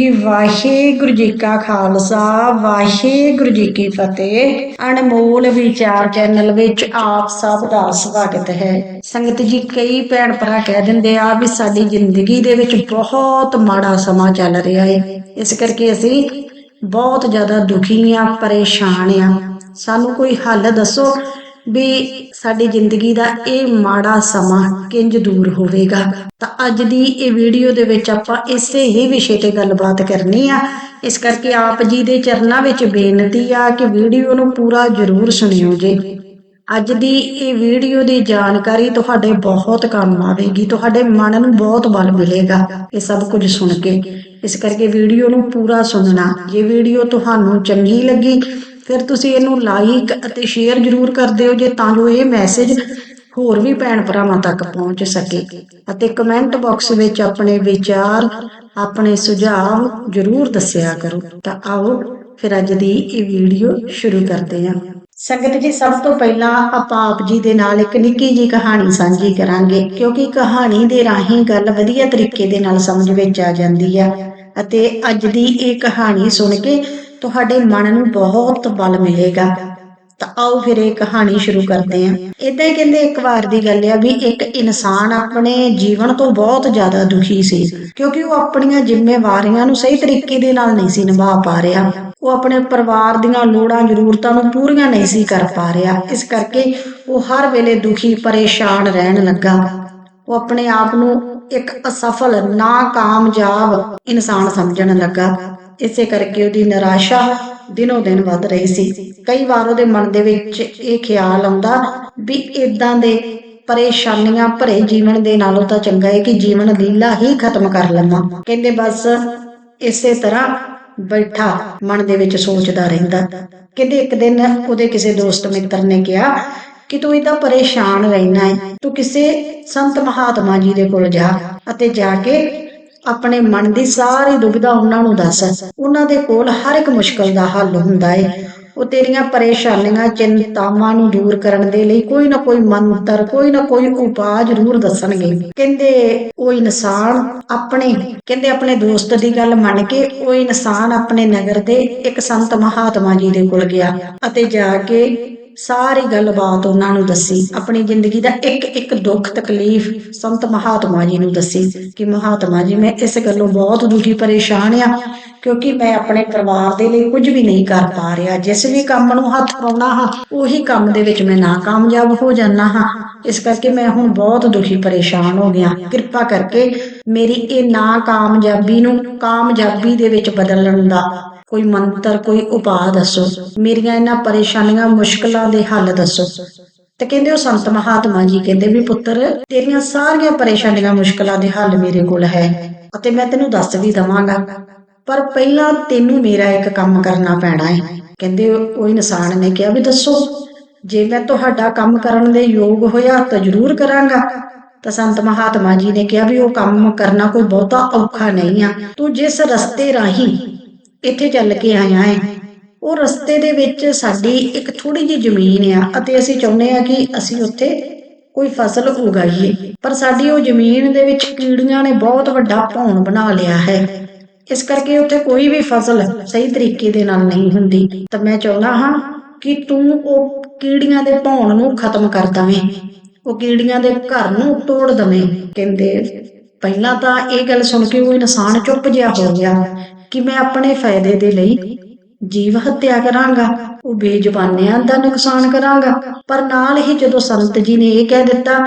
ਜੀ, ਵਾਹਿਗੁਰੂ ਜੀ ਕਾ ਖਾਲਸਾ, ਵਾਹਿਗੁਰੂ ਜੀ ਕੀ ਫਤਿਹ। ਅਨਮੋਲ ਵਿਚਾਰ ਚੈਨਲ ਵਿੱਚ ਆਪ ਸਭ ਦਾ ਸਵਾਗਤ ਹੈ। ਸੰਗਤ ਜੀ, ਕਈ ਭੈਣ ਭਰਾ ਕਹਿ ਦਿੰਦੇ ਆ ਵੀ ਸਾਡੀ ਜ਼ਿੰਦਗੀ ਦੇ ਵਿੱਚ ਬਹੁਤ ਮਾੜਾ ਸਮਾਂ ਚੱਲ ਰਿਹਾ ਹੈ ਇਸ ਕਰਕੇ ਅਸੀਂ ਬਹੁਤ ਜ਼ਿਆਦਾ ਦੁਖੀ ਆ, ਪਰੇਸ਼ਾਨ ਆ। ਸਾਨੂੰ ਕੋਈ ਹੱਲ ਦੱਸੋ ਵੀ ਸਾਡੀ ਜ਼ਿੰਦਗੀ ਦਾ ਇਹ ਮਾੜਾ ਸਮਾਂ ਕਿੰਜ ਦੂਰ ਹੋਵੇਗਾ। ਤਾਂ ਅੱਜ ਦੀ ਇਹ ਵੀਡੀਓ ਦੇ ਵਿੱਚ ਆਪਾਂ ਇਸੇ ਹੀ ਵਿਸ਼ੇ ਤੇ ਗੱਲਬਾਤ ਕਰਨੀ ਆ। ਇਸ ਕਰਕੇ ਆਪ ਜੀ ਦੇ ਚਰਨਾਂ ਵਿੱਚ ਬੇਨਤੀ ਆ ਕਿ ਵੀਡੀਓ ਨੂੰ ਪੂਰਾ ਜ਼ਰੂਰ ਸੁਣਿਓ ਜੀ। ਅੱਜ ਦੀ ਇਹ ਵੀਡੀਓ ਦੀ ਜਾਣਕਾਰੀ ਤੁਹਾਡੇ ਬਹੁਤ ਕੰਮ ਆਵੇਗੀ, ਤੁਹਾਡੇ ਮਨ ਨੂੰ ਬਹੁਤ ਬਲ ਮਿਲੇਗਾ, ਇਹ ਸਭ ਕੁਝ ਸੁਣ ਕੇ। ਇਸ ਕਰਕੇ ਵੀਡੀਓ ਨੂੰ ਪੂਰਾ ਸੁਣਨਾ। ਜੇ ਵੀਡੀਓ ਤੁਹਾਨੂੰ ਚੰਗੀ ਲੱਗੀ ਫਿਰ ਤੁਸੀਂ ਇਹਨੂੰ ਲਾਈਕ ਅਤੇ ਸ਼ੇਅਰ ਜ਼ਰੂਰ ਕਰ ਦਿਓ ਜੇ ਤਾਂ ਜੋ ਇਹ ਮੈਸੇਜ ਹੋਰ ਵੀ ਭੈਣ ਭਰਾਵਾਂ ਤੱਕ ਪਹੁੰਚ ਸਕੇ। ਅਤੇ ਕਮੈਂਟ ਬਾਕਸ ਵਿੱਚ ਆਪਣੇ ਵਿਚਾਰ, ਆਪਣੇ ਸੁਝਾਅ ਜ਼ਰੂਰ ਦੱਸਿਆ ਕਰੋ। ਤਾਂ ਆਓ ਫਿਰ ਅੱਜ ਦੀ ਇਹ ਵੀਡੀਓ ਸ਼ੁਰੂ ਕਰਦੇ ਹਾਂ। ਸੰਗਤ ਜੀ, ਸਭ ਤੋਂ ਪਹਿਲਾਂ ਆਪਾਂ ਆਪ ਜੀ ਦੇ ਨਾਲ ਇੱਕ ਨਿੱਕੀ ਜੀ ਕਹਾਣੀ ਸਾਂਝੀ ਕਰਾਂਗੇ, ਕਿਉਂਕਿ ਕਹਾਣੀ ਦੇ ਰਾਹੀਂ ਗੱਲ ਵਧੀਆ ਤਰੀਕੇ ਦੇ ਨਾਲ ਸਮਝ ਵਿੱਚ ਆ ਜਾਂਦੀ ਆ। ਅਤੇ ਅੱਜ ਦੀ ਇਹ ਕਹਾਣੀ ਸੁਣ ਕੇ ਤੁਹਾਡੇ ਮਨ ਨੂੰ ਬਹੁਤ ਬਲ ਮਿਲੇਗਾ। ਤਾਂ ਆਓ ਫਿਰ ਇਹ ਕਹਾਣੀ ਸ਼ੁਰੂ ਕਰਦੇ ਹਾਂ। ਇਦਾਂ ਹੀ ਕਹਿੰਦੇ ਇੱਕ ਵਾਰ ਦੀ ਗੱਲ ਆ ਵੀ ਇੱਕ ਇਨਸਾਨ ਆਪਣੇ ਜੀਵਨ ਤੋਂ ਬਹੁਤ ਜ਼ਿਆਦਾ ਦੁਖੀ ਸੀ, ਕਿਉਂਕਿ ਉਹ ਆਪਣੀਆਂ ਜ਼ਿੰਮੇਵਾਰੀਆਂ ਨੂੰ ਸਹੀ ਤਰੀਕੇ ਦੇ ਨਾਲ ਨਹੀਂ ਸੀ ਨਿਭਾ ਪਾ ਰਿਹਾ। ਉਹ ਆਪਣੇ ਪਰਿਵਾਰ ਦੀਆਂ ਲੋੜਾਂ, ਜ਼ਰੂਰਤਾਂ ਨੂੰ ਪੂਰੀਆਂ ਨਹੀਂ ਸੀ ਕਰ ਪਾ ਰਿਹਾ। ਇਸ ਕਰਕੇ ਉਹ ਹਰ ਵੇਲੇ ਦੁਖੀ, ਪਰੇਸ਼ਾਨ ਰਹਿਣ ਲੱਗਾ। ਉਹ ਆਪਣੇ ਆਪ ਨੂੰ ਇੱਕ ਅਸਫਲ, ਨਾਕਾਮਯਾਬ ਇਨਸਾਨ ਸਮਝਣ ਲੱਗਾ। ਇਸੇ ਕਰਕੇ ਉਹਦੀ ਨਿਰਾਸ਼ਾ ਦਿਨੋ ਦਿਨ ਵੱਧ ਰਹੀ ਸੀ। ਕਈ ਵਾਰ ਉਹਦੇ ਮਨ ਦੇ ਵਿੱਚ ਇਹ ਖਿਆਲ ਆਉਂਦਾ ਵੀ ਇਦਾਂ ਦੇ ਪਰੇਸ਼ਾਨੀਆਂ ਭਰੇ ਜੀਵਨ ਦੇ ਨਾਲੋਂ ਤਾਂ ਚੰਗਾ ਹੈ ਕਿ ਜੀਵਨ ਲੀਲਾ ਹੀ ਖਤਮ ਕਰ ਲਵਾਂ ਕਹਿੰਦੇ ਬਸ ਇਸੇ ਤਰ੍ਹਾਂ ਬੈਠਾ ਮਨ ਦੇ ਵਿੱਚ ਸੋਚਦਾ ਰਹਿੰਦਾ। ਕਹਿੰਦੇ ਇੱਕ ਦਿਨ ਉਹਦੇ ਕਿਸੇ ਦੋਸਤ ਮਿੱਤਰ ਨੇ ਕਿਹਾ ਕਿ ਤੂੰ ਇਦਾਂ ਪਰੇਸ਼ਾਨ ਰਹਿਣਾ ਹੈ, ਤੂੰ ਕਿਸੇ ਸੰਤ ਮਹਾਤਮਾ ਜੀ ਦੇ ਕੋਲ ਜਾ ਅਤੇ ਜਾ ਕੇ ਆਪਣੇ ਮਨ ਦੀ ਸਾਰੀ ਦੁਬਿਧਾ ਉਹਨਾਂ ਨੂੰ ਦੱਸ। ਉਹਨਾਂ ਦੇ ਕੋਲ ਹਰ ਇੱਕ ਮੁਸ਼ਕਲ ਦਾ ਹੱਲ ਹੁੰਦਾ ਹੈ ਉਹ ਤੇਰੀਆਂ ਪਰੇਸ਼ਾਨੀਆਂ, ਚਿੰਤਾਵਾਂ ਨੂੰ ਦੂਰ ਕਰਨ ਦੇ ਲਈ ਕੋਈ ਨਾ ਕੋਈ ਮੰਤਰ, ਕੋਈ ਨਾ ਕੋਈ ਉਪਾਅ ਜ਼ਰੂਰ ਦੱਸਣਗੇ। ਕਹਿੰਦੇ ਉਹ ਇਨਸਾਨ ਆਪਣੇ, ਕਹਿੰਦੇ ਆਪਣੇ ਦੋਸਤ ਦੀ ਗੱਲ ਮੰਨ ਕੇ ਉਹ ਇਨਸਾਨ ਆਪਣੇ ਨਗਰ ਦੇ ਇੱਕ ਸੰਤ ਮਹਾਤਮਾ ਜੀ ਦੇ ਕੋਲ ਗਿਆ ਅਤੇ ਜਾ ਕੇ ਸਾਰੀ ਗੱਲਬਾਤ ਉਹਨਾਂ ਨੂੰ ਦੱਸੀ। ਆਪਣੀ ਜ਼ਿੰਦਗੀ ਦਾ ਇੱਕ ਇੱਕ ਦੁੱਖ, ਤਕਲੀਫ ਸੰਤ ਮਹਾਤਮਾ ਜੀ ਨੂੰ ਦੱਸੀ ਕਿ ਮਹਾਤਮਾ ਜੀ, ਮੈਂ ਇਸ ਗੱਲੋਂ ਬਹੁਤ ਦੁਖੀ, ਪਰੇਸ਼ਾਨ ਆ ਕਿਉਂਕਿ ਮੈਂ ਆਪਣੇ ਪਰਿਵਾਰ ਦੇ ਲਈ ਕੁਝ ਵੀ ਨਹੀਂ ਕਰ ਪਾ ਰਿਹਾ। ਜਿਸ ਵੀ ਕੰਮ ਨੂੰ ਹੱਥ ਪਾਉਣਾ ਹਾਂ, ਉਹੀ ਕੰਮ ਦੇ ਵਿੱਚ ਮੈਂ ਨਾਕਾਮਯਾਬ ਹੋ ਜਾਂਦਾ ਹਾਂ। ਇਸ ਕਰਕੇ ਮੈਂ ਹੁਣ ਬਹੁਤ ਦੁਖੀ, ਪਰੇਸ਼ਾਨ ਹੋ ਗਿਆ। ਕਿਰਪਾ ਕਰਕੇ ਮੇਰੀ ਇਹ ਨਾ ਕਾਮਯਾਬੀ ਨੂੰ ਕਾਮਯਾਬੀ ਦੇ ਵਿੱਚ ਬਦਲਣ ਦਾ ਕੋਈ ਮੰਤਰ, ਕੋਈ ਉਪਾਅ ਦੱਸੋ। ਮੇਰੀਆਂ ਇਹਨਾਂ ਪਰੇਸ਼ਾਨੀਆਂ, ਮੁਸ਼ਕਲਾਂ ਦੇ ਹੱਲ ਦੱਸੋ। ਤੇ ਕਹਿੰਦੇ ਉਹ ਸੰਤ ਮਹਾਤਮਾ ਜੀ ਕਹਿੰਦੇ ਵੀ ਪੁੱਤਰ, ਤੇਰੀਆਂ ਸਾਰੀਆਂ ਪਰੇਸ਼ਾਨੀਆਂ, ਮੁਸ਼ਕਲਾਂ ਦੇ ਹੱਲ ਮੇਰੇ ਕੋਲ ਹੈ ਅਤੇ ਮੈਂ ਤੈਨੂੰ ਦੱਸ ਵੀ ਦਵਾਂਗਾ। ਪਰ ਪਹਿਲਾਂ ਤੈਨੂੰ ਮੇਰਾ ਇੱਕ ਕੰਮ ਕਰਨਾ ਪੈਣਾ ਹੈ। ਕਹਿੰਦੇ ਉਹ ਇਨਸਾਨ ਨੇ ਕਿਹਾ ਵੀ ਦੱਸੋ, ਜੇ ਮੈਂ ਤੁਹਾਡਾ ਕੰਮ ਕਰਨ ਦੇ ਯੋਗ ਹੋਇਆ ਤਾਂ ਜ਼ਰੂਰ ਕਰਾਂਗਾ। ਤਾਂ ਸੰਤ ਮਹਾਤਮਾ ਜੀ ਨੇ ਕਿਹਾ ਵੀ ਉਹ ਕੰਮ ਕਰਨਾ ਕੋਈ ਬਹੁਤਾ ਔਖਾ ਨਹੀਂ ਆ। ਤੂੰ ਜਿਸ ਰਸਤੇ ਰਾਹੀਂ ਇੱਥੇ ਚੱਲ ਕੇ ਆਇਆ ਹੈ, ਉਹ ਰਸਤੇ ਦੇ ਵਿੱਚ ਸਾਡੀ ਇੱਕ ਥੋੜੀ ਜਿਹੀ ਜ਼ਮੀਨ ਆ ਅਤੇ ਅਸੀਂ ਚਾਹੁੰਦੇ ਆ ਕਿ ਅਸੀਂ ਉੱਥੇ ਕੋਈ ਫਸਲ ਉਗਾਈਏ। ਪਰ ਸਾਡੀ ਉਹ ਜ਼ਮੀਨ ਦੇ ਵਿੱਚ ਕੀੜੀਆਂ ਨੇ ਬਹੁਤ ਵੱਡਾ ਭੌਣ ਬਣਾ ਲਿਆ ਹੈ। ਇਸ ਕਰਕੇ ਉੱਥੇ ਕੋਈ ਵੀ ਫਸਲ ਸਹੀ ਤਰੀਕੇ ਦੇ ਨਾਲ ਨਹੀਂ ਹੁੰਦੀ। ਤਾਂ ਮੈਂ ਚਾਹੁੰਦਾ ਹਾਂ ਕਿ ਤੂੰ ਉਹ ਕੀੜੀਆਂ ਦੇ ਭੌਣ ਨੂੰ ਖਤਮ ਕਰ ਦਵੇਂ। ਉਹ ਕੀੜੀਆਂ ਦੇ ਘਰ ਨੂੰ ਤੋੜ ਦਵੇਂ। ਕਹਿੰਦੇ, ਪਹਿਲਾਂ ਤਾਂ ਇਹ ਗੱਲ ਸੁਣ ਕੇ ਉਹ ਇਨਸਾਨ ਚੁੱਪ ਜਿਹਾ ਹੋ ਗਿਆ ਕਿ ਮੈਂ ਆਪਣੇ ਫਾਇਦੇ ਦੇ ਲਈ ਜੀਵ ਹੱਤਿਆ ਕਰਾਂਗਾ। ਉਹ ਬੇਜ਼ੁਬਾਨਿਆਂ ਦਾ ਨੁਕਸਾਨ ਕਰਾਂਗਾ। ਪਰ ਨਾਲ ਹੀ ਜਦੋਂ ਸੰਤ ਜੀ ਨੇ ਇਹ ਕਹਿ ਦਿੱਤਾ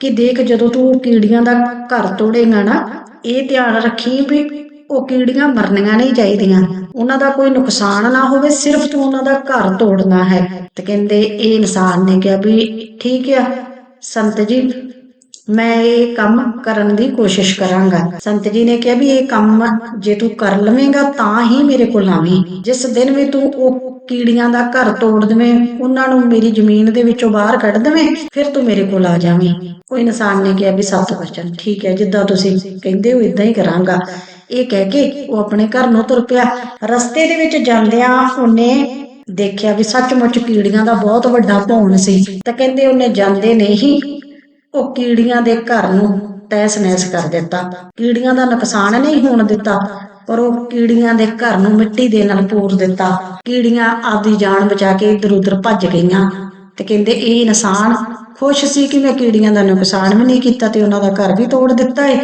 ਕਿ ਦੇਖ ਜਦੋਂ ਤੂੰ ਕੀੜੀਆਂ ਦਾ ਘਰ ਤੋੜੇਗਾ ਨਾ, ਇਹ ਧਿਆਨ ਰੱਖੀ ਵੀ ਉਹ ਕੀੜੀਆਂ ਮਰਨੀਆਂ ਨਹੀਂ ਚਾਹੀਦੀਆਂ। ਉਹਨਾਂ ਦਾ ਕੋਈ ਨੁਕਸਾਨ ਨਾ ਹੋਵੇ, ਸਿਰਫ ਤੂੰ ਉਹਨਾਂ ਦਾ ਘਰ ਤੋੜਨਾ ਹੈ। ਤੇ ਕਹਿੰਦੇ, ਇਹ ਇਨਸਾਨ ਨੇ ਕਿਹਾ ਵੀ ਠੀਕ ਆ ਸੰਤ ਜੀ, ਮੈਂ ਇਹ ਕੰਮ ਕਰਨ ਦੀ ਕੋਸ਼ਿਸ਼ ਕਰਾਂਗਾ। ਸੰਤ ਜੀ ਨੇ ਕਿਹਾ ਵੀ ਇਹ ਕੰਮ ਜੇ ਤੂੰ ਕਰ ਲਵੇਂਗਾ ਤਾਂ ਹੀ ਮੇਰੇ ਕੋਲ ਆਵੀਂ। ਜਿਸ ਦਿਨ ਵੀ ਤੂੰ ਉਹ ਕੀੜੀਆਂ ਦਾ ਘਰ ਤੋੜ ਦੇਵੇਂ, ਉਹਨਾਂ ਨੂੰ ਮੇਰੀ ਜ਼ਮੀਨ ਦੇ ਵਿੱਚੋਂ ਬਾਹਰ ਕੱਢ ਦੇਵੇਂ, ਫਿਰ ਤੂੰ ਮੇਰੇ ਕੋਲ ਆ ਜਾਵੀਂ। ਉਹ ਇਨਸਾਨ ਨੇ ਕਿਹਾ ਵੀ ਸੱਤ ਵਚਨ ਠੀਕ ਹੈ, ਜਿੱਦਾਂ ਤੁਸੀਂ ਕਹਿੰਦੇ ਹੋ ਇਦਾਂ ਹੀ ਕਰਾਂਗਾ। ਇਹ ਕਹਿ ਕੇ ਉਹ ਆਪਣੇ ਘਰ ਨੂੰ ਤੁਰ ਪਿਆ। ਰਸਤੇ ਦੇ ਵਿੱਚ ਜਾਂਦਿਆਂ ਉਹਨੇ ਦੇਖਿਆ ਵੀ ਸੱਚਮੁੱਚ ਕੀੜੀਆਂ ਦਾ ਬਹੁਤ ਵੱਡਾ ਭੌਣ ਸੀ, ਤਾਂ ਕਹਿੰਦੇ ਉਹਨੇ ਜਾਂਦੇ ਨੇ ਹੀ ਉਹ ਕੀੜੀਆਂ ਦੇ ਘਰ ਨੂੰ ਤੈਸ ਨੈਸ ਕਰ ਦਿੱਤਾ। ਕੀੜੀਆਂ ਦਾ ਨੁਕਸਾਨ ਨਹੀਂ ਹੋਣ ਦਿੱਤਾ, ਪਰ ਉਹ ਕੀੜੀਆਂ ਦੇ ਘਰ ਨੂੰ ਮਿੱਟੀ ਦੇ ਨਾਲ ਪੂਰ ਦਿੱਤਾ। ਕੀੜੀਆਂ ਆਪਦੀ ਜਾਨ ਬਚਾ ਕੇ ਇਧਰ ਉਧਰ ਭੱਜ ਗਈਆਂ। ਤੇ ਕਹਿੰਦੇ ਇਹ ਇਨਸਾਨ ਖੁਸ਼ ਸੀ ਕਿ ਮੈਂ ਕੀੜੀਆਂ ਦਾ ਨੁਕਸਾਨ ਵੀ ਨਹੀਂ ਕੀਤਾ ਤੇ ਉਹਨਾਂ ਦਾ ਘਰ ਵੀ ਤੋੜ ਦਿੱਤਾ ਏ।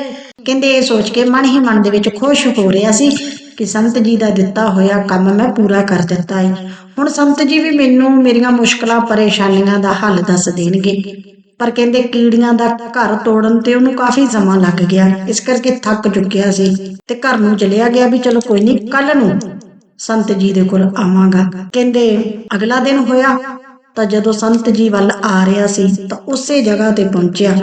ਕਹਿੰਦੇ ਇਹ ਸੋਚ ਕੇ ਮਨ ਹੀ ਮਨ ਦੇ ਵਿੱਚ ਖੁਸ਼ ਹੋ ਰਿਹਾ ਸੀ ਕਿ ਸੰਤ ਜੀ ਦਾ ਦਿੱਤਾ ਹੋਇਆ ਕੰਮ ਮੈਂ ਪੂਰਾ ਕਰ ਦਿੱਤਾ ਏ। ਹੁਣ ਸੰਤ ਜੀ ਵੀ ਮੈਨੂੰ ਮੇਰੀਆਂ ਮੁਸ਼ਕਲਾਂ, ਪਰੇਸ਼ਾਨੀਆਂ ਦਾ ਹੱਲ ਦੱਸ ਦੇਣਗੇ। ਪਰ ਕਹਿੰਦੇ ਕੀੜੀਆਂ ਦਾ ਘਰ ਤੋੜਨ ਤੇ ਉਹਨੂੰ ਕਾਫੀ ਸਮਾਂ ਲੱਗ ਗਿਆ। ਇਸ ਕਰਕੇ ਥੱਕ ਚੁੱਕਿਆ ਸੀ ਤੇ ਘਰ ਨੂੰ ਚਲਿਆ ਗਿਆ ਵੀ ਚਲੋ ਕੋਈ ਨਹੀਂ ਕੱਲ ਨੂੰ ਸੰਤ ਜੀ ਦੇ ਕੋਲ ਆਵਾਂਗਾ। ਕਹਿੰਦੇ ਅਗਲਾ ਦਿਨ ਹੋਇਆ ਤਾਂ ਜਦੋਂ ਸੰਤ ਜੀ ਵੱਲ ਆ ਰਿਹਾ ਸੀ ਤਾਂ ਉਸੇ ਜਗ੍ਹਾ ਤੇ ਪਹੁੰਚਿਆ।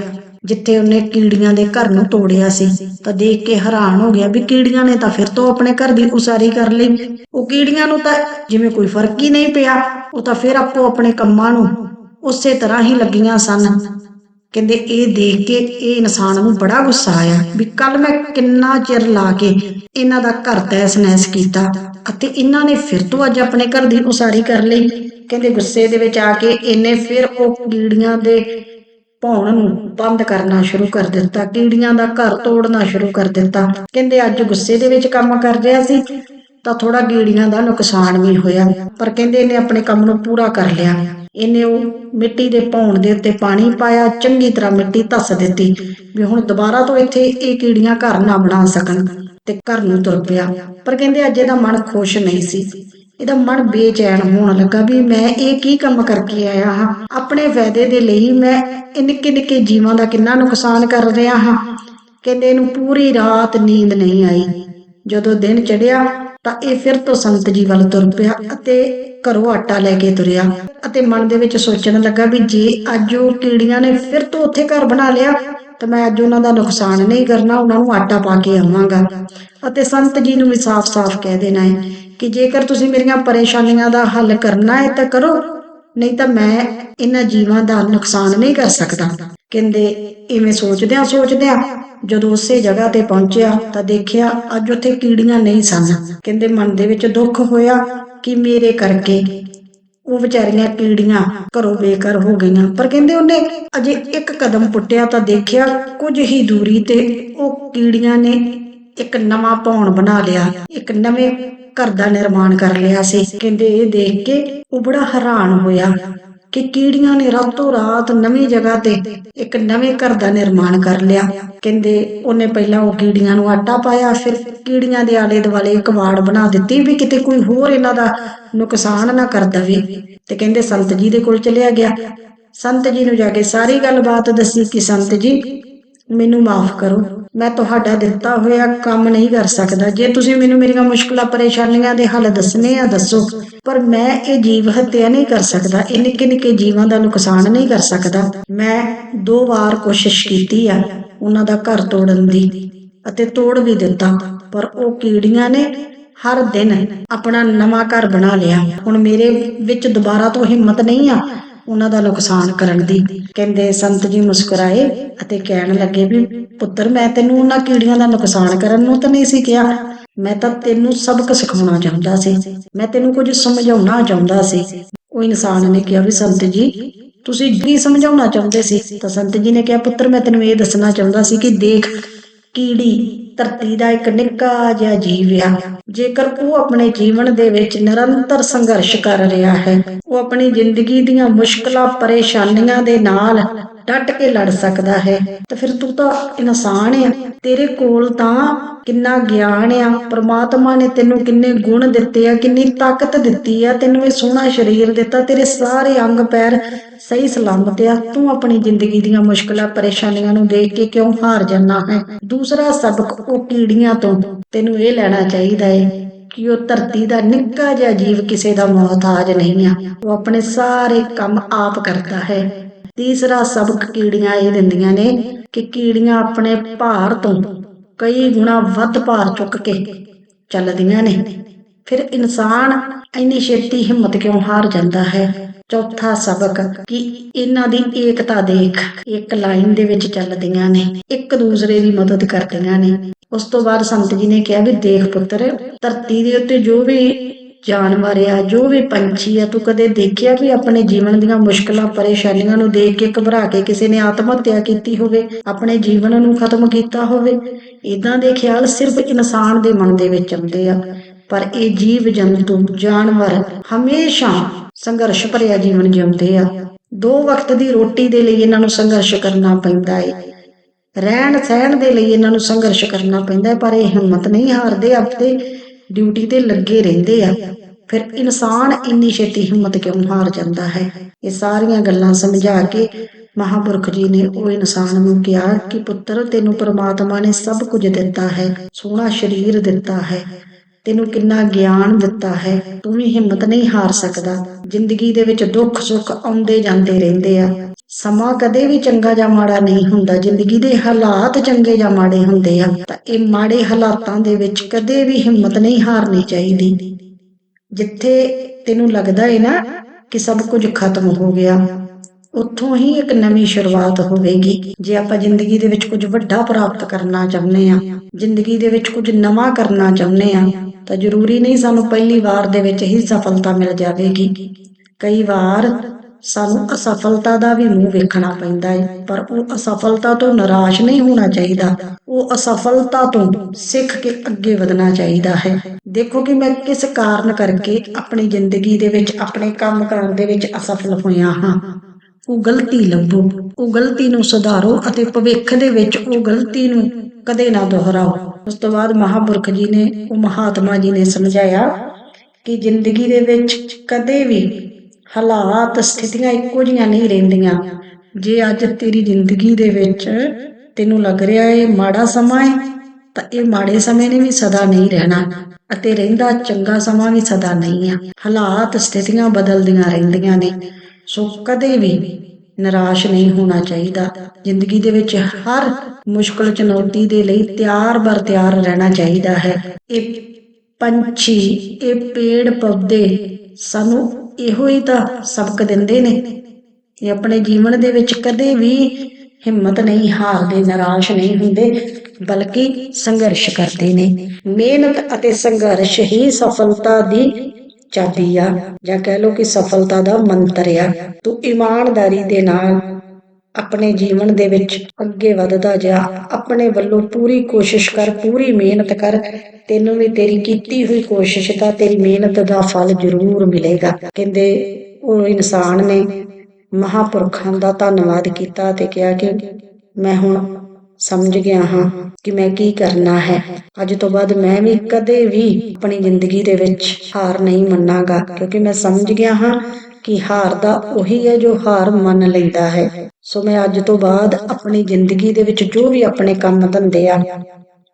ਜਿੱਥੇ ਉਹਨੇ ਕੀੜੀਆਂ ਦੇ ਘਰ ਨੂੰ ਤੋੜਿਆ ਸੀ, ਤਾਂ ਦੇਖ ਕੇ ਹੈਰਾਨ ਹੋ ਗਿਆ ਵੀ ਕੀੜੀਆਂ ਨੇ ਤਾਂ ਫਿਰ ਤੋਂ ਆਪਣੇ ਘਰ ਦੀ ਉਸਾਰੀ ਕਰ ਲਈ। ਉਹ ਕੀੜੀਆਂ ਨੂੰ ਤਾਂ ਜਿਵੇਂ ਕੋਈ ਫ਼ਰਕ ਹੀ ਨਹੀਂ ਪਿਆ, ਉਹ ਤਾਂ ਫਿਰ ਆਪੋ ਆਪਣੇ ਕੰਮਾਂ ਨੂੰ ਉਸੇ ਤਰ੍ਹਾਂ ਹੀ ਲੱਗੀਆਂ ਸਨ। ਕਹਿੰਦੇ ਇਹ ਦੇਖ ਕੇ ਇਹ ਇਨਸਾਨ ਨੂੰ ਬੜਾ ਗੁੱਸਾ ਆਇਆ ਵੀ ਕੱਲ ਮੈਂ ਕਿੰਨਾ ਚਿਰ ਲਾ ਕੇ ਇਹਨਾਂ ਦਾ ਘਰ ਤੈਸ ਨੈਸ ਕੀਤਾ ਅਤੇ ਇਹਨਾਂ ਨੇ ਫਿਰ ਤੋਂ ਅੱਜ ਆਪਣੇ ਘਰ ਦੀ ਉਸਾਰੀ ਕਰ ਲਈ। ਕਹਿੰਦੇ ਗੁੱਸੇ ਦੇ ਵਿੱਚ ਆ ਕੇ ਇਹਨੇ ਫਿਰ ਉਹ ਕੀੜੀਆਂ ਦੇ ਭੌਣ ਨੂੰ ਬੰਦ ਕਰਨਾ ਸ਼ੁਰੂ ਕਰ ਦਿੱਤਾ, ਕੀੜੀਆਂ ਦਾ ਘਰ ਤੋੜਨਾ ਸ਼ੁਰੂ ਕਰ ਦਿੱਤਾ। ਕਹਿੰਦੇ ਅੱਜ ਗੁੱਸੇ ਦੇ ਵਿੱਚ ਕੰਮ ਕਰ ਰਿਹਾ ਸੀ, ਤਾਂ ਥੋੜਾ ਕੀੜੀਆਂ ਦਾ ਨੁਕਸਾਨ ਵੀ ਹੋਇਆ। ਪਰ ਕਹਿੰਦੇ ਇਹਨੇ ਆਪਣੇ ਕੰਮ ਨੂੰ ਪੂਰਾ ਕਰ ਲਿਆ। ਇਹਨੇ ਉਹ ਮਿੱਟੀ ਦੇ ਭੌਣ ਦੇ ਉੱਤੇ ਪਾਣੀ ਪਾਇਆ, ਚੰਗੀ ਤਰ੍ਹਾਂ ਮਿੱਟੀ ਧੱਸ ਦਿੱਤੀ ਵੀ ਹੁਣ ਦੁਬਾਰਾ ਤੋਂ ਇੱਥੇ ਇਹ ਕੀੜੀਆਂ ਘਰ ਨਾ ਬਣਾ ਸਕਣ ਤੇ ਘਰ ਨੂੰ ਤੁਰ ਪਿਆ। ਪਰ ਕਹਿੰਦੇ ਅੱਜ ਇਹਦਾ ਮਨ ਖੁਸ਼ ਨਹੀਂ ਸੀ। ਇਹਦਾ ਮਨ ਬੇਚੈਨ ਹੋਣ ਲੱਗਾ ਵੀ ਮੈਂ ਇਹ ਕੀ ਕੰਮ ਕਰਕੇ ਆਇਆ ਹਾਂ? ਆਪਣੇ ਫਾਇਦੇ ਦੇ ਲਈ ਮੈਂ ਇਹ ਨਿੱਕੇ ਨਿੱਕੇ ਜੀਵਾਂ ਦਾ ਕਿੰਨਾ ਨੁਕਸਾਨ ਕਰ ਰਿਹਾ ਹਾਂ? ਕਹਿੰਦੇ ਇਹਨੂੰ ਪੂਰੀ ਰਾਤ ਨੀਂਦ ਨਹੀਂ ਆਈ। ਜਦੋਂ ਦਿਨ ਚੜਿਆ ਤਾਂ ਇਹ ਫਿਰ ਤੋਂ ਸੰਤ ਜੀ ਵੱਲ ਤੁਰ ਪਿਆ ਅਤੇ ਘਰੋਂ ਆਟਾ ਲੈ ਕੇ ਤੁਰਿਆ ਅਤੇ ਮਨ ਦੇ ਵਿੱਚ ਸੋਚਣ ਲੱਗਾ ਵੀ ਜੇ ਅੱਜ ਉਹ ਕੀੜੀਆਂ ਨੇ ਫਿਰ ਤੋਂ ਉੱਥੇ ਘਰ ਬਣਾ ਲਿਆ ਤਾਂ ਮੈਂ ਅੱਜ ਉਹਨਾਂ ਦਾ ਨੁਕਸਾਨ ਨਹੀਂ ਕਰਨਾ, ਉਹਨਾਂ ਨੂੰ ਆਟਾ ਪਾ ਕੇ ਆਵਾਂਗਾ। ਅਤੇ ਸੰਤ ਜੀ ਨੂੰ ਵੀ ਸਾਫ਼-ਸਾਫ਼ ਕਹਿ ਦੇਣਾ ਹੈ ਕਿ ਜੇਕਰ ਤੁਸੀਂ ਮੇਰੀਆਂ ਪਰੇਸ਼ਾਨੀਆਂ ਦਾ ਹੱਲ ਕਰਨਾ ਹੈ ਤਾਂ ਕਰੋ, ਨਹੀਂ ਤਾਂ ਮੈਂ ਇਹਨਾਂ ਜੀਵਾਂ ਦਾ ਨੁਕਸਾਨ ਨਹੀਂ ਕਰ ਸਕਦਾ। ਕਹਿੰਦੇ, ਇਵੇਂ ਸੋਚਦਿਆਂ ਸੋਚਦਿਆਂ ਜਦੋਂ ਉਸੇ ਜਗ੍ਹਾ ਤੇ ਪਹੁੰਚਿਆ ਤਾਂ ਦੇਖਿਆ ਅੱਜ ਉੱਥੇ ਕੀੜੀਆਂ ਨਹੀਂ ਸਨ। ਕਹਿੰਦੇ, ਮਨ ਦੇ ਵਿੱਚ ਦੁੱਖ ਹੋਇਆ ਕਿ ਮੇਰੇ ਕਰਕੇ ਉਹ ਵਿਚਾਰੀਆਂ ਕੀੜੀਆਂ ਘਰੋਂ ਬੇਕਾਰ ਹੋ ਗਈਆਂ। ਪਰ ਕਹਿੰਦੇ, ਉਹਨੇ ਅਜੇ ਇੱਕ ਕਦਮ ਪੁੱਟਿਆ ਤਾਂ ਦੇਖਿਆ ਕੁਝ ਹੀ ਦੂਰੀ ਤੇ ਉਹ ਕੀੜੀਆਂ ਨੇ ਇੱਕ ਨਵਾਂ ਭੌਣ ਬਣਾ ਲਿਆ। ਇੱਕ ਨਵੇਂ ਘਰ ਦਾ ਨਿਰਮਾਣ ਕਰ ਲਿਆ ਸੀ। ਕਹਿੰਦੇ ਇਹ ਦੇਖ ਕੇ ਉਹ ਬੜਾ ਹੈਰਾਨ ਹੋਇਆ ਕਿ ਕੀੜੀਆਂ ਨੇ ਰਾਤੋਂ ਰਾਤ ਨਵੀਂ ਜਗ੍ਹਾ ਤੇ ਇੱਕ ਨਵੇਂ ਘਰ ਦਾ ਨਿਰਮਾਣ ਕਰ ਲਿਆ। ਕਹਿੰਦੇ ਉਹਨੇ ਪਹਿਲਾਂ ਉਹ ਕੀੜੀਆਂ ਨੂੰ ਆਟਾ ਪਾਇਆ, ਫਿਰ ਕੀੜੀਆਂ ਦੇ ਆਲੇ ਦੁਆਲੇ ਇੱਕ ਵਾੜ ਬਣਾ ਦਿੱਤੀ ਵੀ ਕਿਤੇ ਕੋਈ ਹੋਰ ਇਹਨਾਂ ਦਾ ਨੁਕਸਾਨ ਨਾ ਕਰ ਦਵੇ। ਤੇ ਕਹਿੰਦੇ ਸੰਤ ਜੀ ਦੇ ਕੋਲ ਚਲਿਆ ਗਿਆ। ਸੰਤ ਜੀ ਨੂੰ ਜਾ ਕੇ ਸਾਰੀ ਗੱਲਬਾਤ ਦੱਸੀ ਕਿ ਸੰਤ ਜੀ ਮੈਨੂੰ ਮਾਫ ਕਰੋ। ਮੈਂ ਤੁਹਾਡਾ ਦਿੱਤਾ ਹੋਇਆ ਕੰਮ ਨਹੀਂ ਕਰ ਸਕਦਾ। ਜੇ ਤੁਸੀਂ ਮੈਨੂੰ ਮੇਰੀਆਂ ਮੁਸ਼ਕਲਾਂ, ਪਰੇਸ਼ਾਨੀਆਂ ਦੇ ਹੱਲ ਦੱਸਣੇ ਆ, ਦੱਸੋ। ਪਰ ਮੈਂ ਇਹ ਜੀਵ ਹੱਤਿਆ ਨਹੀਂ ਕਰ ਸਕਦਾ। ਇਹ ਨਿੱਕੇ ਨਿੱਕੇ ਜੀਵਾਂ ਦਾ ਨੁਕਸਾਨ ਨਹੀਂ ਕਰ ਸਕਦਾ। ਮੈਂ ਦੋ ਵਾਰ ਕੋਸ਼ਿਸ਼ ਕੀਤੀ ਆ ਉਹਨਾਂ ਦਾ ਘਰ ਤੋੜਨ ਦੀ ਅਤੇ ਤੋੜ ਵੀ ਦਿੱਤਾ। ਪਰ ਉਹ ਕੀੜੀਆਂ ਨੇ ਹਰ ਦਿਨ ਆਪਣਾ ਨਵਾਂ ਘਰ ਬਣਾ ਲਿਆ। ਹੁਣ ਮੇਰੇ ਵਿੱਚ ਦੁਬਾਰਾ ਤੋਂ ਹਿੰਮਤ ਨਹੀਂ ਆ ਉਹਨਾਂ ਦਾ ਨੁਕਸਾਨ ਕਰਨ ਦੀ। ਕਹਿੰਦੇ, ਸੰਤ ਜੀ ਮੁਸਕਰਾਏ ਅਤੇ ਕਹਿਣ ਲੱਗੇ ਵੀ, ਪੁੱਤਰ, ਮੈਂ ਤੈਨੂੰ ਉਹਨਾਂ ਕੀੜੀਆਂ ਦਾ ਨੁਕਸਾਨ ਕਰਨ ਨੂੰ ਤਾਂ ਨਹੀਂ ਸੀ ਕਿਹਾ। ਮੈਂ ਤਾਂ ਤੈਨੂੰ ਸਬਕ ਸਿਖਾਉਣਾ ਚਾਹੁੰਦਾ ਸੀ। ਮੈਂ ਤੈਨੂੰ ਕੁਝ ਸਮਝਾਉਣਾ ਚਾਹੁੰਦਾ ਸੀ। ਉਹ ਇਨਸਾਨ ਨੇ ਕਿਹਾ ਵੀ, ਸੰਤ ਜੀ, ਤੁਸੀਂ ਕੀ ਸਮਝਾਉਣਾ ਚਾਹੁੰਦੇ ਸੀ? ਤਾਂ ਸੰਤ ਜੀ ਨੇ ਕਿਹਾ, ਪੁੱਤਰ, ਮੈਂ ਤੈਨੂੰ ਇਹ ਦੱਸਣਾ ਚਾਹੁੰਦਾ ਸੀ ਕਿ ਦੇਖ, ਕੀੜੀ ਧਰਤੀ ਦਾ ਇੱਕ ਨਿੱਕਾ ਜਿਹਾ ਜੀਵ ਆ। ਜੇਕਰ ਉਹ ਆਪਣੇ ਜੀਵਨ ਦੇ ਵਿੱਚ ਨਿਰੰਤਰ ਸੰਘਰਸ਼ ਕਰ ਰਿਹਾ ਹੈ, ਉਹ ਆਪਣੀ ਜ਼ਿੰਦਗੀ ਦੀਆਂ ਮੁਸ਼ਕਲਾਂ, ਪਰੇਸ਼ਾਨੀਆਂ ਦੇ ਨਾਲ ਡਟ ਕੇ ਲੜ ਸਕਦਾ ਹੈ, ਤਾਂ ਫਿਰ ਤੂੰ ਤਾਂ ਇਨਸਾਨ ਆ। ਤੇਰੇ ਕੋਲ ਤਾਂ ਕਿੰਨਾ ਗਿਆਨ ਆ, ਪ੍ਰਮਾਤਮਾ ਨੇ ਤੈਨੂੰ ਕਿੰਨੇ ਗੁਣ ਦਿੱਤੇ ਆ, ਕਿੰਨੀ ਤਾਕਤ ਦਿੱਤੀ ਆ, ਤੈਨੂੰ ਇਹ ਸੋਹਣਾ ਸਰੀਰ ਦਿੱਤਾ, ਤੇਰੇ ਸਾਰੇ ਅੰਗ ਪੈਰ ਸਹੀ ਸਲਾਮਤ ਆ। ਤੂੰ ਆਪਣੀ ਜ਼ਿੰਦਗੀ ਦੀਆਂ ਮੁਸ਼ਕਲਾਂ, ਪਰੇਸ਼ਾਨੀਆਂ ਨੂੰ ਦੇਖ ਕੇ ਕਿਉਂ ਹਾਰ ਜਾਂਦਾ ਹੈ? ਦੂਸਰਾ ਸਬਕ ਉਹ ਕੀੜੀਆਂ ਤੋਂ ਤੈਨੂੰ ਇਹ ਲੈਣਾ ਚਾਹੀਦਾ ਹੈ ਕਿ ਉਹ ਧਰਤੀ ਦਾ ਨਿੱਕਾ ਜਿਹਾ ਜੀਵ ਕਿਸੇ ਦਾ ਮੁਹਤਾਜ ਨਹੀਂ ਆ। ਉਹ ਆਪਣੇ ਸਾਰੇ ਕੰਮ ਆਪ ਕਰਦਾ ਹੈ। ਤੀਸਰਾ ਸਬਕ ਕੀੜੀਆਂ ਇਹ ਦਿੰਦੀਆਂ ਨੇ ਕਿ ਕੀੜੀਆਂ ਆਪਣੇ ਭਾਰ ਤੋਂ ਕਈ ਗੁਣਾ ਵੱਧ ਭਾਰ ਚੁੱਕ ਕੇ ਚੱਲਦੀਆਂ ਨੇ। ਫਿਰ ਇਨਸਾਨ ਇੰਨੀ ਛੇਤੀ ਹਿੰਮਤ ਕਿਉਂ ਹਾਰ ਜਾਂਦਾ ਹੈ? ਚੌਥਾ ਸਬਕ, ਕਿ ਇਹਨਾਂ ਦੀ ਏਕਤਾ ਦੇਖ ਇੱਕ ਲਾਈਨ ਦੇ ਵਿੱਚ ਚੱਲਦੀਆਂ ਨੇ, ਇੱਕ ਦੂਸਰੇ ਦੀ ਮਦਦ ਕਰਦੀਆਂ ਨੇ। ਉਸ ਤੋਂ ਬਾਅਦ ਸੰਤ ਜੀ ਨੇ ਕਿਹਾ ਵੀ ਦੇਖ ਪੁੱਤਰ, ਧਰਤੀ ਦੇ ਉੱਤੇ ਜੋ ਵੀ ਜਾਨਵਰ ਆ, ਜੋ ਵੀ ਪੰਛੀ ਆ, ਤੂੰ ਕਦੇ ਦੇਖਿਆ ਵੀ ਆਪਣੇ ਜੀਵਨ ਦੀਆਂ ਮੁਸ਼ਕਲਾਂ, ਪਰੇਸ਼ਾਨੀਆਂ ਨੂੰ ਦੇਖ ਕੇ ਘਬਰਾ ਕੇ ਕਿਸੇ ਨੇ ਆਤਮ ਹੱਤਿਆ ਕੀਤੀ ਹੋਵੇ, ਆਪਣੇ ਜੀਵਨ ਨੂੰ ਖਤਮ ਕੀਤਾ ਹੋਵੇ? ਇਦਾਂ ਦੇ ਖਿਆਲ ਸਿਰਫ ਇਨਸਾਨ ਦੇ ਮਨ ਦੇ ਵਿੱਚ ਆਉਂਦੇ ਆ। ਪਰ ਇਹ ਜੀਵ ਜੰਤੂ ਜਾਨਵਰ ਹਮੇਸ਼ਾ ਸੰਘਰਸ਼ ਭਰਿਆ ਜੀਵਨ ਜਿਉਂਦੇ ਆ। ਦੋ ਵਕਤ ਦੀ ਰੋਟੀ ਦੇ ਲਈ ਇਹਨਾਂ ਨੂੰ ਸੰਘਰਸ਼ ਕਰਨਾ ਪੈਂਦਾ ਏ। ਰਹਿਣ ਸਹਿਣ ਦੇ ਲਈ ਇਹਨਾਂ ਨੂੰ ਸੰਘਰਸ਼ ਕਰਨਾ ਪੈਂਦਾ ਪਰ ਇਹ ਹਿੰਮਤ ਨਹੀਂ ਹਾਰਦੇ, ਆਪਦੇ ਡਿਊਟੀ ਤੇ ਲੱਗੇ ਰਹਿੰਦੇ ਆ। ਫਿਰ ਇਨਸਾਨ ਇੰਨੀ ਛੇਤੀ ਹਿੰਮਤ ਕਿਉਂ ਹਾਰ ਜਾਂਦਾ ਹੈ? ਇਹ ਸਾਰੀਆਂ ਗੱਲਾਂ ਸਮਝਾ ਕੇ ਮਹਾਪੁਰਖ ਜੀ ਨੇ ਉਹ ਇਨਸਾਨ ਨੂੰ ਕਿਹਾ ਕਿ ਪੁੱਤਰ, ਤੈਨੂੰ ਪ੍ਰਮਾਤਮਾ ਨੇ ਸਭ ਕੁਝ ਦਿੱਤਾ ਹੈ, ਸੋਹਣਾ ਸਰੀਰ ਦਿੱਤਾ ਹੈ। ਤੈਨੂੰ ਕਿੰਨਾ ਗਿਆਨ ਦਿੱਤਾ ਹੈ, ਤੂੰ ਵੀ ਹਿੰਮਤ ਨਹੀਂ ਹਾਰ ਸਕਦਾ। ਜ਼ਿੰਦਗੀ ਦੇ ਵਿੱਚ ਦੁੱਖ ਸੁੱਖ ਆਉਂਦੇ ਜਾਂਦੇ ਰਹਿੰਦੇ ਆ। ਸਮਾਂ ਕਦੇ ਵੀ ਚੰਗਾ ਜਾਂ ਮਾੜਾ ਨਹੀਂ ਹੁੰਦਾ। ਜ਼ਿੰਦਗੀ ਦੇ ਹਾਲਾਤ ਚੰਗੇ ਜਾਂ ਮਾੜੇ ਹੁੰਦੇ ਆ, ਤਾਂ ਇਹ ਮਾੜੇ ਹਾਲਾਤਾਂ ਦੇ ਵਿੱਚ ਕਦੇ ਵੀ ਹਿੰਮਤ ਨਹੀਂ ਹਾਰਨੀ ਚਾਹੀਦੀ। ਜਿੱਥੇ ਤੈਨੂੰ ਲੱਗਦਾ ਹੈ ਨਾ ਕਿ ਸਭ ਕੁਝ ਖਤਮ ਹੋ ਗਿਆ, ਉੱਥੋਂ ਹੀ ਇੱਕ ਨਵੀਂ ਸ਼ੁਰੂਆਤ ਹੋਵੇਗੀ। ਜੇ ਆਪਾਂ ਜ਼ਿੰਦਗੀ ਦੇ ਵਿੱਚ ਕੁਝ ਵੱਡਾ ਪ੍ਰਾਪਤ ਕਰਨਾ ਚਾਹੁੰਦੇ ਆ ਜ਼ਿੰਦਗੀ ਦੇ ਵਿੱਚ ਕੁਝ ਨਵਾਂ ਕਰਨਾ ਚਾਹੁੰਦੇ ਆ ਤਾਂ ਜ਼ਰੂਰੀ ਨਹੀਂ ਸਾਨੂੰ ਪਹਿਲੀ ਵਾਰ ਦੇ ਵਿੱਚ ਹੀ ਸਫਲਤਾ ਮਿਲ ਜਾਵੇਗੀ। ਕਈ ਵਾਰ ਸਾਨੂੰ ਅਸਫਲਤਾ ਦਾ ਵੀ ਮੂੰਹ ਵੇਖਣਾ ਪੈਂਦਾ ਹੈ, ਪਰ ਉਹ ਅਸਫਲਤਾ ਤੋਂ ਨਿਰਾਸ਼ ਨਹੀਂ ਹੋਣਾ ਚਾਹੀਦਾ। ਉਹ ਅਸਫਲਤਾ ਤੋਂ ਸਿੱਖ ਕੇ ਅੱਗੇ ਵਧਣਾ ਚਾਹੀਦਾ ਹੈ। ਦੇਖੋ ਕਿ ਮੈਂ ਕਿਸ ਕਾਰਨ ਕਰਕੇ ਆਪਣੀ ਜ਼ਿੰਦਗੀ ਦੇ ਵਿੱਚ, ਆਪਣੇ ਕੰਮ ਕਰਨ ਦੇ ਵਿੱਚ ਅਸਫਲ ਹੋਇਆ ਹਾਂ। ਉਹ ਗਲਤੀ ਲੱਭੋ, ਉਹ ਗਲਤੀ ਨੂੰ ਸੁਧਾਰੋ ਅਤੇ ਭਵਿੱਖ ਦੇ ਵਿੱਚ ਉਹ ਗਲਤੀ ਨੂੰ ਕਦੇ ਨਾ ਦੁਹਰਾਓ। ਉਸ ਤੋਂ ਬਾਅਦ ਮਹਾਪੁਰਖ ਜੀ ਨੇ, ਉਹ ਮਹਾਤਮਾ ਜੀ ਨੇ ਸਮਝਾਇਆ ਕਿ ਜ਼ਿੰਦਗੀ ਦੇ ਵਿੱਚ ਕਦੇ ਵੀ ਹਾਲਾਤ, ਸਥਿਤੀਆਂ ਇੱਕੋ ਜਿਹੀਆਂ ਨਹੀਂ ਰਹਿੰਦੀਆਂ। ਜੇ ਅੱਜ ਤੇਰੀ ਜ਼ਿੰਦਗੀ ਦੇ ਵਿੱਚ ਤੈਨੂੰ ਲੱਗ ਰਿਹਾ ਹੈ ਮਾੜਾ ਸਮਾਂ ਹੈ ਤਾਂ ਇਹ ਮਾੜੇ ਸਮੇਂ ਨੇ ਵੀ ਸਦਾ ਨਹੀਂ ਰਹਿਣਾ ਅਤੇ ਰਹਿੰਦਾ ਚੰਗਾ ਸਮਾਂ ਵੀ ਸਦਾ ਨਹੀਂ ਆ। ਹਾਲਾਤ, ਸਥਿਤੀਆਂ ਬਦਲਦੀਆਂ ਰਹਿੰਦੀਆਂ ਨੇ। ਸੋ ਕਦੇ ਵੀ ਨਿਰਾਸ਼ ਨਹੀਂ ਹੋਣਾ ਚਾਹੀਦਾ। ਜ਼ਿੰਦਗੀ ਦੇ ਵਿੱਚ ਹਰ ਮੁਸ਼ਕਲ ਚੁਣੌਤੀ ਦੇ ਲਈ ਤਿਆਰ ਬਰ ਤਿਆਰ ਰਹਿਣਾ ਚਾਹੀਦਾ ਹੈ। ਇਹ ਪੰਛੀ, ਇਹ ਪੇੜ ਪੌਦੇ ਸਾਨੂੰ ਇਹੋ ਹੀ ਤਾਂ ਸਬਕ ਦਿੰਦੇ ਨੇ। ਇਹ ਆਪਣੇ ਜੀਵਨ ਦੇ ਵਿੱਚ ਕਦੇ ਵੀ ਹਿੰਮਤ ਨਹੀਂ ਹਾਰਦੇ ਨਿਰਾਸ਼ ਨਹੀਂ ਹੁੰਦੇ, ਬਲਕਿ ਸੰਘਰਸ਼ ਕਰਦੇ ਨੇ। ਮਿਹਨਤ ਅਤੇ ਸੰਘਰਸ਼ ਹੀ ਸਫਲਤਾ ਦੀ ਚਾਬੀ ਆ ਜਾਂ ਕਹਿ ਲਓ ਕਿ ਸਫਲਤਾ ਦਾ ਮੰਤਰ ਆ। ਤੂੰ ਇਮਾਨਦਾਰੀ ਦੇ ਨਾਲ ਆਪਣੇ ਜੀਵਨ ਦੇ ਵਿੱਚ ਅੱਗੇ ਵੱਧਦਾ ਜਾ। ਆਪਣੇ ਵੱਲੋਂ ਪੂਰੀ ਕੋਸ਼ਿਸ਼ ਕਰ, ਪੂਰੀ ਮਿਹਨਤ ਕਰ। ਤੈਨੂੰ ਵੀ ਤੇਰੀ ਕੀਤੀ ਹੋਈ ਕੋਸ਼ਿਸ਼ ਦਾ, ਤੇਰੀ ਮਿਹਨਤ ਦਾ ਫਲ ਜ਼ਰੂਰ ਮਿਲੇਗਾ। ਕਹਿੰਦੇ ਉਹ ਇਨਸਾਨ ਨੇ ਮਹਾਪੁਰਖਾਂ ਦਾ ਧੰਨਵਾਦ ਕੀਤਾ ਤੇ ਕਿਹਾ ਕਿ ਮੈਂ ਹੁਣ ਸਮਝ ਗਿਆ ਹਾਂ ਕਿ ਮੈਂ ਕੀ ਕਰਨਾ ਹੈ। ਅੱਜ ਤੋਂ ਬਾਅਦ ਮੈਂ ਵੀ ਕਦੇ ਵੀ ਆਪਣੀ ਜ਼ਿੰਦਗੀ ਦੇ ਵਿੱਚ ਹਾਰ ਨਹੀਂ ਮੰਨਾਂਗਾ, ਕਿਉਂਕਿ ਮੈਂ ਸਮਝ ਗਿਆ ਹਾਂ ਕਿ ਹਾਰ ਦਾ ਉਹੀ ਹੈ ਜੋ ਹਾਰ ਮੰਨ ਲੈਂਦਾ ਹੈ। ਸੋ ਮੈਂ ਅੱਜ ਤੋਂ ਬਾਅਦ ਆਪਣੀ ਜ਼ਿੰਦਗੀ ਦੇ ਵਿੱਚ ਜੋ ਵੀ ਆਪਣੇ ਕੰਮ ਧੰਦੇ ਆ,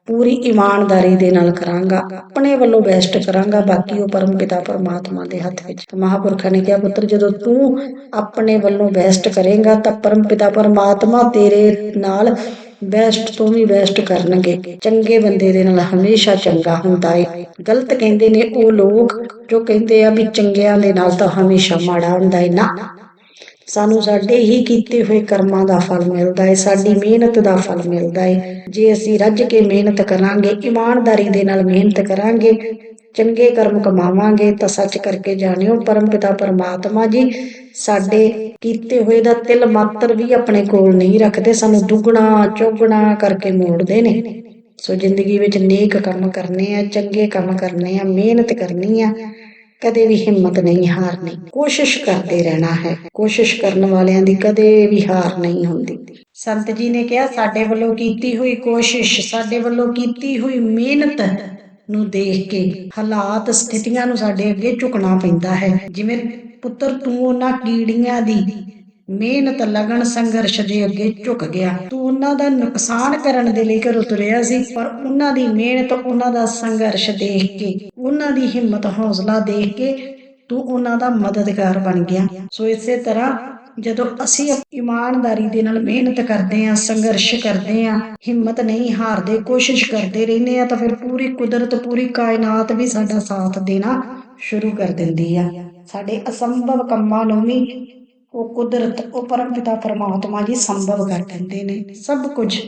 ਪੂਰੀ ਇਮਾਨਦਾਰੀ ਦੇ ਨਾਲ ਕਰਾਂਗਾ, ਆਪਣੇ ਵੱਲੋਂ ਬੈਸਟ ਕਰਾਂਗਾ, ਬਾਕੀ ਉਹ ਪਰਮ ਪਿਤਾ ਪਰਮਾਤਮਾ ਦੇ ਹੱਥ ਵਿੱਚ। ਮਹਾਪੁਰਖਾਂ ਨੇ ਕਿਹਾ, ਪੁੱਤਰ, ਜਦੋਂ ਤੂੰ ਆਪਣੇ ਵੱਲੋਂ ਬੈਸਟ ਕਰੇਗਾ, ਤਾਂ ਪਰਮ ਪਿਤਾ ਪਰਮਾਤਮਾ ਤੇਰੇ ਨਾਲ ਬੈਸਟ ਤੋਂ ਵੀ ਬੈਸਟ ਕਰਨਗੇ। ਚੰਗੇ ਬੰਦੇ ਦੇ ਨਾਲ ਹਮੇਸ਼ਾ ਚੰਗਾ ਹੁੰਦਾ ਏ। ਗਲਤ ਕਹਿੰਦੇ ਨੇ ਉਹ ਲੋਕ ਜੋ ਕਹਿੰਦੇ ਆ ਵੀ ਚੰਗਿਆਂ ਦੇ ਨਾਲ ਤਾਂ ਹਮੇਸ਼ਾ ਮਾੜਾ ਹੁੰਦਾ ਏ ਨਾ। ਸਾਨੂੰ ਸਾਡੇ ਹੀ ਕੀਤੇ ਹੋਏ ਕਰਮਾਂ ਦਾ ਫਲ ਮਿਲਦਾ ਹੈ ਸਾਡੀ ਮਿਹਨਤ ਦਾ ਫਲ ਮਿਲਦਾ ਹੈ ਜੇ ਅਸੀਂ ਰੱਜ ਕੇ ਮਿਹਨਤ ਕਰਾਂਗੇ, ਇਮਾਨਦਾਰੀ ਦੇ ਨਾਲ ਮਿਹਨਤ ਕਰਾਂਗੇ ਚੰਗੇ ਕਰਮ ਕਮਾਵਾਂਗੇ ਤਾਂ ਸੱਚ ਕਰਕੇ ਜਾਣਿਓ, ਪਰਮ ਪਿਤਾ ਪਰਮਾਤਮਾ ਜੀ, ਸਾਡੇ ਕੀਤੇ ਹੋਏ ਦਾ ਤਿਲ ਮਾਤਰ ਵੀ ਆਪਣੇ ਕੋਲ ਨਹੀਂ ਰੱਖਦੇ, ਸਾਨੂੰ ਦੁੱਗਣਾ, ਚੌਗਣਾ ਕਰਕੇ ਮੋੜਦੇ ਨੇ। ਸੋ ਜ਼ਿੰਦਗੀ ਵਿੱਚ ਨੇਕ ਕੰਮ ਕਰਨੇ ਆ, ਚੰਗੇ ਕੰਮ ਕਰਨੇ ਆ, ਮਿਹਨਤ ਕਰਨੀ ਆ, ਕਦੇ ਵੀ ਹਿੰਮਤ ਨਹੀਂ ਹਾਰਨੀ। ਕੋਸ਼ਿਸ਼ ਕਰਦੇ ਰਹਿਣਾ ਹੈ, ਕੋਸ਼ਿਸ਼ ਕਰਨ ਵਾਲਿਆਂ ਦੀ ਕਦੇ ਵੀ ਹਾਰ ਨਹੀਂ ਹੁੰਦੀ। ਸੰਤ ਜੀ ਨੇ ਕਿਹਾ, ਸਾਡੇ ਵੱਲੋਂ ਕੀਤੀ ਹੋਈ ਕੋਸ਼ਿਸ਼, ਸਾਡੇ ਵੱਲੋਂ ਕੀਤੀ ਹੋਈ ਮਿਹਨਤ ਨੂੰ ਦੇਖ ਕੇ ਹਾਲਾਤ, ਸਥਿਤੀਆਂ ਨੂੰ ਸਾਡੇ ਅੱਗੇ ਝੁਕਣਾ ਪੈਂਦਾ ਹੈ। ਜਿਵੇਂ ਪੁੱਤਰ ਤੂੰ ਉਹਨਾਂ ਕੀੜੀਆਂ ਦੀ ਮਿਹਨਤ, ਲਗਨ, ਸੰਘਰਸ਼ ਦੇ ਅੱਗੇ ਝੁਕ ਗਿਆ। ਤੂੰ ਉਹਨਾਂ ਦਾ ਨੁਕਸਾਨ ਕਰਨ ਦੇ ਲਈ ਘਰ ਤੁਰਿਆ ਸੀ, ਪਰ ਉਹਨਾਂ ਦੀ ਮਿਹਨਤ, ਉਹਨਾਂ ਦਾ ਸੰਘਰਸ਼ ਦੇਖ ਕੇ, ਉਹਨਾਂ ਦੀ ਹਿੰਮਤ, ਹੌਸਲਾ ਦੇਖ ਕੇ ਤੂੰ ਉਹਨਾਂ ਦਾ ਮਦਦਗਾਰ ਬਣ ਗਿਆ। ਸੋ ਇਸੇ ਤਰ੍ਹਾਂ ਜਦੋਂ ਅਸੀਂ ਇਮਾਨਦਾਰੀ ਦੇ ਨਾਲ ਮਿਹਨਤ ਕਰਦੇ ਆਂ ਸੰਘਰਸ਼ ਕਰਦੇ ਆਂ ਹਿੰਮਤ ਨਹੀਂ ਹਾਰਦੇ, ਕੋਸ਼ਿਸ਼ ਕਰਦੇ ਰਹਿੰਦੇ ਆ ਤਾਂ ਫਿਰ ਪੂਰੀ ਕੁਦਰਤ, ਪੂਰੀ ਕਾਇਨਾਤ ਵੀ ਸਾਡਾ ਸਾਥ ਦੇਣਾ ਸ਼ੁਰੂ ਕਰ ਦਿੰਦੀ ਆ। ਸਾਡੇ ਅਸੰਭਵ ਕੰਮਾਂ ਨੂੰ ਵੀ ਉਹ ਕੁਦਰਤ, ਉਹ ਪਰਮਪਿਤਾ ਪਰਮਾਤਮਾ ਜੀ ਸੰਭਵ ਕਰ ਦਿੰਦੇ ਨੇ, ਸਭ ਕੁਝ।